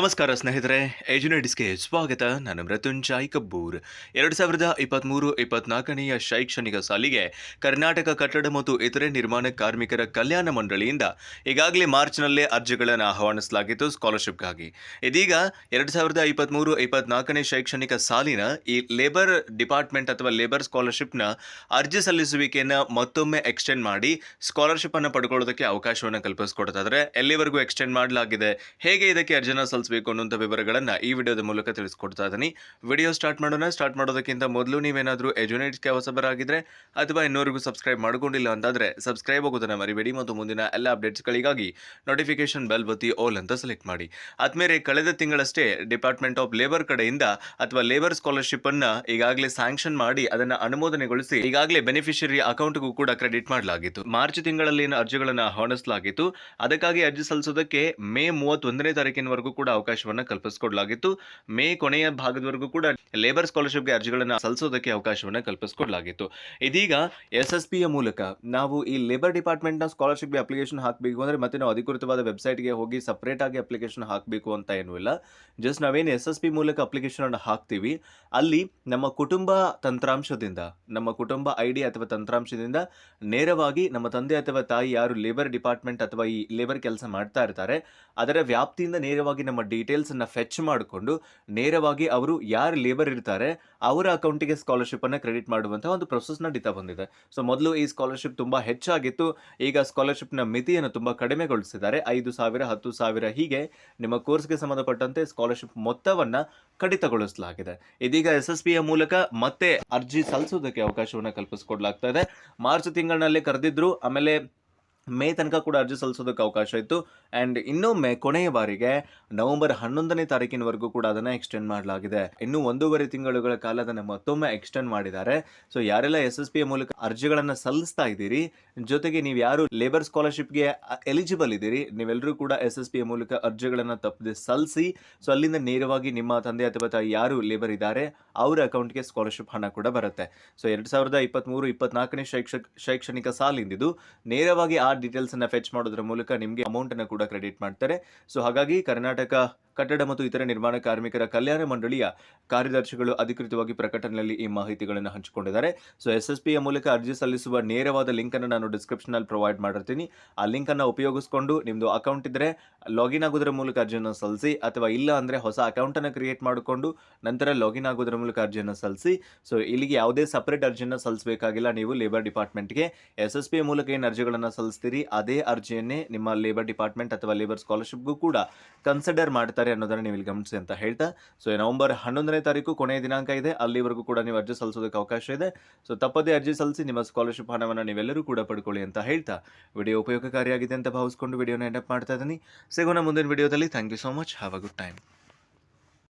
ನಮಸ್ಕಾರ ಸ್ನೇಹಿತರೆ ಎಜುನೇಟಿಸ್ಗೆ ಸ್ವಾಗತ. ನಾನು ಮೃತ್ಯುಂಜಾಯ್ ಕಬ್ಬೂರ್. ಎರಡು ಸಾವಿರದ ಇಪ್ಪತ್ತ್ಮೂರು ಇಪ್ಪತ್ನಾಲ್ಕನೆಯ ಶೈಕ್ಷಣಿಕ ಸಾಲಿಗೆ ಕರ್ನಾಟಕ ಕಟ್ಟಡ ಮತ್ತು ಇತರೆ ನಿರ್ಮಾಣ ಕಾರ್ಮಿಕರ ಕಲ್ಯಾಣ ಮಂಡಳಿಯಿಂದ ಈಗಾಗಲೇ ಮಾರ್ಚ್ನಲ್ಲೇ ಅರ್ಜಿಗಳನ್ನು ಆಹ್ವಾನಿಸಲಾಗಿತ್ತು ಸ್ಕಾಲರ್ಶಿಪ್ಗಾಗಿ. ಇದೀಗ ಎರಡು ಸಾವಿರದ ಇಪ್ಪತ್ತ್ಮೂರು ಇಪ್ಪತ್ನಾಲ್ಕನೇ ಶೈಕ್ಷಣಿಕ ಸಾಲಿನ ಈ ಲೇಬರ್ ಡಿಪಾರ್ಟ್ಮೆಂಟ್ ಅಥವಾ ಲೇಬರ್ ಸ್ಕಾಲರ್ಶಿಪ್ನ ಅರ್ಜಿ ಸಲ್ಲಿಸುವಿಕೆಯನ್ನು ಮತ್ತೊಮ್ಮೆ ಎಕ್ಸ್ಟೆಂಡ್ ಮಾಡಿ ಸ್ಕಾಲರ್ಶಿಪ್ ಅನ್ನು ಪಡ್ಕೊಳ್ಳೋದಕ್ಕೆ ಅವಕಾಶವನ್ನು ಕಲ್ಪಿಸ್ಕೊಡ್ತಾ ಇದ್ದಾರೆ. ಎಲ್ಲಿವರೆಗೂ ಎಕ್ಸ್ಟೆಂಡ್ ಮಾಡಲಾಗಿದೆ? ಹೇಗೆ ಇದಕ್ಕೆ ಅರ್ಜಿನ ಸಲ್ಲಿಸಬೇಕು ಅನ್ನುವಂಥ ವಿವರಗಳನ್ನು ಈ ವಿಡಿಯೋದ ಮೂಲಕ ತಿಳಿಸ್ಕೊಡ್ತಾ ಇದ್ದೀನಿ. ವಿಡಿಯೋ ಸ್ಟಾರ್ಟ್ ಮಾಡೋಣ. ಸ್ಟಾರ್ಟ್ ಮಾಡೋದಕ್ಕಿಂತ ಮೊದಲು ನೀವೇನಾದರೂ ಎಜುನೇಟ್ಸ್ಗೆ ಹೊಸಬರಾಗಿದ್ದರೆ ಅಥವಾ ಇನ್ನೂರಿಗೂ ಸಬ್ಸ್ಕ್ರೈಬ್ ಮಾಡ್ಕೊಂಡಿಲ್ಲ ಅಂತಾದರೆ ಸಬ್ಸ್ಕ್ರೈಬ್ ಆಗೋದನ್ನು ಮರಿಬೇಡಿ ಮತ್ತು ಮುಂದಿನ ಎಲ್ಲ ಅಪ್ಡೇಟ್ಸ್ಗಳಿಗಾಗಿ ನೋಟಿಫಿಕೇಶನ್ ಬೆಲ್ ಬತ್ತಿ ಓಲ್ ಅಂತ ಸೆಲೆಕ್ಟ್ ಮಾಡಿ. ಆದಮೇಲೆ ಕಳೆದ ತಿಂಗಳಷ್ಟೇ ಡಿಪಾರ್ಟ್ಮೆಂಟ್ ಆಫ್ ಲೇಬರ್ ಕಡೆಯಿಂದ ಅಥವಾ ಲೇಬರ್ ಸ್ಕಾಲರ್ಶಿಪ್ ಅನ್ನು ಈಗಾಗಲೇ ಸ್ಯಾಂಕ್ಷನ್ ಮಾಡಿ ಅದನ್ನು ಅನುಮೋದನೆಗೊಳಿಸಿ ಈಗಾಗಲೇ ಬೆನಿಫಿಷರಿ ಅಕೌಂಟ್ಗೂ ಕೂಡ ಕ್ರೆಡಿಟ್ ಮಾಡಲಾಗಿತ್ತು. ಮಾರ್ಚ್ ತಿಂಗಳಲ್ಲಿ ಏನು ಅರ್ಜಿಗಳನ್ನು ಆಹ್ವಾನಿಸಲಾಗಿತ್ತು ಅದಕ್ಕಾಗಿ ಅರ್ಜಿ ಸಲ್ಲಿಸೋದಕ್ಕೆ ಮೇ ಮೂವತ್ತೊಂದನೇ ತಾರೀಕಿನವರೆಗೂ ಕೂಡ ಅವಕಾಶವನ್ನು ಕಲ್ಪಿಸಿಕೊಡಲಾಗಿತ್ತು. ಮೇ ಕೊನೆಯ ಭಾಗದವರೆಗೂ ಕೂಡ ಲೇಬರ್ ಸ್ಕಾಲರ್ಶಿಪ್ಗೆ ಅರ್ಜಿಗಳನ್ನು ಸಲ್ಲಿಸೋದಕ್ಕೆ ಅವಕಾಶವನ್ನು ಕಲ್ಪಿಸಿಕೊಡಲಾಗಿತ್ತು. ಇದೀಗ ಎಸ್ ಎಸ್ ಪಿಯ ಮೂಲಕ ನಾವು ಈ ಲೇಬರ್ ಡಿಪಾರ್ಟ್ಮೆಂಟ್ನ ಸ್ಕಾಲರ್ಶಿಪ್ಗೆ ಅಪ್ಲಿಕೇಶನ್ ಹಾಕಬೇಕು ಅಂದರೆ ಮತ್ತೆ ನಾವು ಅಧಿಕೃತವಾದ ವೆಬ್ಸೈಟ್ಗೆ ಹೋಗಿ ಸಪ್ರೇಟಾಗಿ ಅಪ್ಲಿಕೇಶನ್ ಹಾಕಬೇಕು ಅಂತ ಏನೂ ಇಲ್ಲ. ಜಸ್ಟ್ ನಾವೇನು ಎಸ್ ಎಸ್ ಪಿ ಮೂಲಕ ಅಪ್ಲಿಕೇಶನ್ ಅನ್ನು ಹಾಕ್ತೀವಿ. ಅಲ್ಲಿ ನಮ್ಮ ಕುಟುಂಬ ತಂತ್ರಾಂಶದಿಂದ, ನಮ್ಮ ಕುಟುಂಬ ಐ ಡಿ ಅಥವಾ ತಂತ್ರಾಂಶದಿಂದ ನೇರವಾಗಿ ನಮ್ಮ ತಂದೆ ಅಥವಾ ತಾಯಿ ಯಾರು ಲೇಬರ್ ಡಿಪಾರ್ಟ್ಮೆಂಟ್ ಅಥವಾ ಈ ಲೇಬರ್ ಕೆಲಸ ಮಾಡ್ತಾ ಇರ್ತಾರೆ, ಅದರ ವ್ಯಾಪ್ತಿಯಿಂದ ನೇರವಾಗಿ ನಮ್ಮ ಡೀಟೇಲ್ಸನ್ನು ಫೆಚ್ ಮಾಡಿಕೊಂಡು ನೇರವಾಗಿ ಅವರು ಯಾರು ಲೇಬರ್ ಇರ್ತಾರೆ, ಅವರ ಅಕೌಂಟಿಗೆ ಸ್ಕಾಲರ್ಶಿಪ್ಪನ್ನು ಕ್ರೆಡಿಟ್ ಮಾಡುವಂಥ ಒಂದು ಪ್ರೊಸೆಸ್ ನಡೀತಾ ಬಂದಿದೆ. ಸೊ ಮೊದಲು ಈ ಸ್ಕಾಲರ್ಶಿಪ್ ತುಂಬ ಹೆಚ್ಚಾಗಿತ್ತು. ಈಗ ಸ್ಕಾಲರ್ಶಿಪ್ನ ಮಿತಿಯನ್ನು ತುಂಬ ಕಡಿಮೆಗೊಳಿಸಿದ್ದಾರೆ. ಐದು ಸಾವಿರ, ಹತ್ತು ಸಾವಿರ ಹೀಗೆ ನಿಮ್ಮ ಕೋರ್ಸ್ಗೆ ಸಂಬಂಧಪಟ್ಟಂತೆ ಸ್ಕಾಲರ್ಶಿಪ್ ಮೊತ್ತವನ್ನು ಕಡಿತಗೊಳಿಸಲಾಗಿದೆ. ಇದೀಗ ಎಸ್ ಎಸ್ ಪಿಯ ಮೂಲಕ ಮತ್ತೆ ಅರ್ಜಿ ಸಲ್ಲಿಸೋದಕ್ಕೆ ಅವಕಾಶವನ್ನು ಕಲ್ಪಿಸಿಕೊಡ್ಲಾಗ್ತಾ ಇದೆ. ಮಾರ್ಚ್ ತಿಂಗಳಿನಲ್ಲಿ ಕರೆದಿದ್ರು, ಆಮೇಲೆ ಮೇ ತನಕ ಕೂಡ ಅರ್ಜಿ ಸಲ್ಲಿಸೋದಕ್ಕೆ ಅವಕಾಶ ಇತ್ತು. ಆ್ಯಂಡ್ ಇನ್ನೊಮ್ಮೆ ಕೊನೆಯ ಬಾರಿಗೆ ನವೆಂಬರ್ ಹನ್ನೊಂದನೇ ತಾರೀಕಿನವರೆಗೂ ಕೂಡ ಅದನ್ನು ಎಕ್ಸ್ಟೆಂಡ್ ಮಾಡಲಾಗಿದೆ. ಇನ್ನು ಒಂದೂವರೆ ತಿಂಗಳುಗಳ ಕಾಲ ಅದನ್ನು ಮತ್ತೊಮ್ಮೆ ಎಕ್ಸ್ಟೆಂಡ್ ಮಾಡಿದ್ದಾರೆ. ಸೊ ಯಾರೆಲ್ಲ ಎಸ್ ಎಸ್ ಮೂಲಕ ಅರ್ಜಿಗಳನ್ನು ಸಲ್ಲಿಸ್ತಾ ಇದ್ದೀರಿ, ಜೊತೆಗೆ ನೀವು ಯಾರು ಲೇಬರ್ ಸ್ಕಾಲರ್ಶಿಪ್ಗೆ ಎಲಿಜಿಬಲ್ ಇದ್ದೀರಿ ನೀವೆಲ್ಲರೂ ಕೂಡ ಎಸ್ ಎಸ್ ಮೂಲಕ ಅರ್ಜಿಗಳನ್ನು ತಪ್ಪದೆ ಸಲ್ಲಿಸಿ ಸೊ ಅಲ್ಲಿಂದ ನೇರವಾಗಿ ನಿಮ್ಮ ತಂದೆ ಅಥವಾ ತಾಯಿ ಯಾರು ಲೇಬರ್ ಇದ್ದಾರೆ, ಅವರ ಅಕೌಂಟ್ಗೆ ಸ್ಕಾಲರ್ಶಿಪ್ ಹಣ ಕೂಡ ಬರುತ್ತೆ. ಸೊ ಎರಡು ಸಾವಿರದ ಇಪ್ಪತ್ತ್ಮೂರು ಇಪ್ಪತ್ನಾಲ್ಕನೇ ಶೈಕ್ಷ ಶೈಕ್ಷಣಿಕ ಸಾಲಿಂದಿದ್ದು ನೇರವಾಗಿ ಆ ಡೀಟೇಲ್ಸನ್ನು ಫೆಚ್ ಮಾಡೋದ್ರ ಮೂಲಕ ನಿಮಗೆ ಅಮೌಂಟ್ ಅನ್ನ ಕೂಡ ಕ್ರೆಡಿಟ್ ಮಾಡ್ತಾರೆ. ಸೊ ಹಾಗಾಗಿ ಕರ್ನಾಟಕ ಕಟ್ಟಡ ಮತ್ತು ಇತರ ನಿರ್ಮಾಣ ಕಾರ್ಮಿಕರ ಕಲ್ಯಾಣ ಮಂಡಳಿಯ ಕಾರ್ಯದರ್ಶಿಗಳು ಅಧಿಕೃತವಾಗಿ ಪ್ರಕಟಣೆಯಲ್ಲಿ ಈ ಮಾಹಿತಿಗಳನ್ನು ಹಂಚಿಕೊಂಡಿದ್ದಾರೆ. ಸೊ ಎಸ್ ಎಸ್ ಪಿಯ ಮೂಲಕ ಅರ್ಜಿ ಸಲ್ಲಿಸುವ ನೇರವಾದ ಲಿಂಕನ್ನು ನಾನು ಡಿಸ್ಕ್ರಿಪ್ಷನಲ್ಲಿ ಪ್ರೊವೈಡ್ ಮಾಡಿರ್ತೀನಿ. ಆ ಲಿಂಕನ್ನು ಉಪಯೋಗಿಸ್ಕೊಂಡು ನಿಮ್ಮದು ಅಕೌಂಟ್ ಇದ್ದರೆ ಲಾಗಿನ್ ಆಗೋದ್ರ ಮೂಲಕ ಅರ್ಜಿಯನ್ನು ಸಲ್ಲಿಸಿ, ಅಥವಾ ಇಲ್ಲ ಅಂದರೆ ಹೊಸ ಅಕೌಂಟನ್ನು ಕ್ರಿಯೇಟ್ ಮಾಡಿಕೊಂಡು ನಂತರ ಲಾಗಿನ್ ಆಗೋದ್ರ ಮೂಲಕ ಅರ್ಜಿಯನ್ನು ಸಲ್ಲಿಸಿ. ಸೊ ಇಲ್ಲಿಗೆ ಯಾವುದೇ ಸಪ್ರೇಟ್ ಅರ್ಜಿಯನ್ನು ಸಲ್ಲಿಸಬೇಕಾಗಿಲ್ಲ. ನೀವು ಲೇಬರ್ ಡಿಪಾರ್ಟ್ಮೆಂಟ್ಗೆ ಎಸ್ ಎಸ್ ಪಿ ಮೂಲಕ ಏನು ಅರ್ಜಿಗಳನ್ನು ಸಲ್ಲಿಸ್ತೀರಿ, ಅದೇ ಅರ್ಜಿಯನ್ನೇ ನಿಮ್ಮ ಲೇಬರ್ ಡಿಪಾರ್ಟ್ಮೆಂಟ್ ಅಥವಾ ಲೇಬರ್ ಸ್ಕಾಲರ್ಶಿಪ್ಗೂ ಕೂಡ ಕನ್ಸಿಡರ್ ಮಾಡ್ತಾರೆ. ಅನ್ನೋದನ್ನು ನೀವು ಇಲ್ಲಿ ಗಮನಿಸಿ ಅಂತ ಹೇಳ್ತಾ ಸೊ ನವೆಂಬರ್ ಹನ್ನೊಂದನೇ ತಾರೀಕು ಕೊನೆಯ ದಿನಾಂಕ ಇದೆ. ಅಲ್ಲಿವರೆಗೂ ಕೂಡ ನೀವು ಅರ್ಜಿ ಸಲ್ಲಿಸೋದಕ್ಕೆ ಅವಕಾಶ ಇದೆ. ಸೊ ತಪ್ಪದೇ ಅರ್ಜಿ ಸಲ್ಲಿಸಿ ನಿಮ್ಮ ಸ್ಕಾಲರ್ಶಿಪ್ ಹಣವನ್ನು ನೀವೆಲ್ಲರೂ ಕೂಡ ಪಡ್ಕೊಳ್ಳಿ ಅಂತ ಹೇಳ್ತಾ, ವಿಡಿಯೋ ಉಪಯೋಗಕಾರಿಯಾಗಿದೆ ಅಂತ ಭಾವಿಸ್ಕೊಂಡು ವಿಡಿಯೋನ ಎಂಡಪ್ ಮಾಡ್ತಾ ಇದ್ದೀನಿ. ಸಿಗೋಣ ಮುಂದಿನ ವಿಡಿಯೋದಲ್ಲಿ. Thank you so much have a good time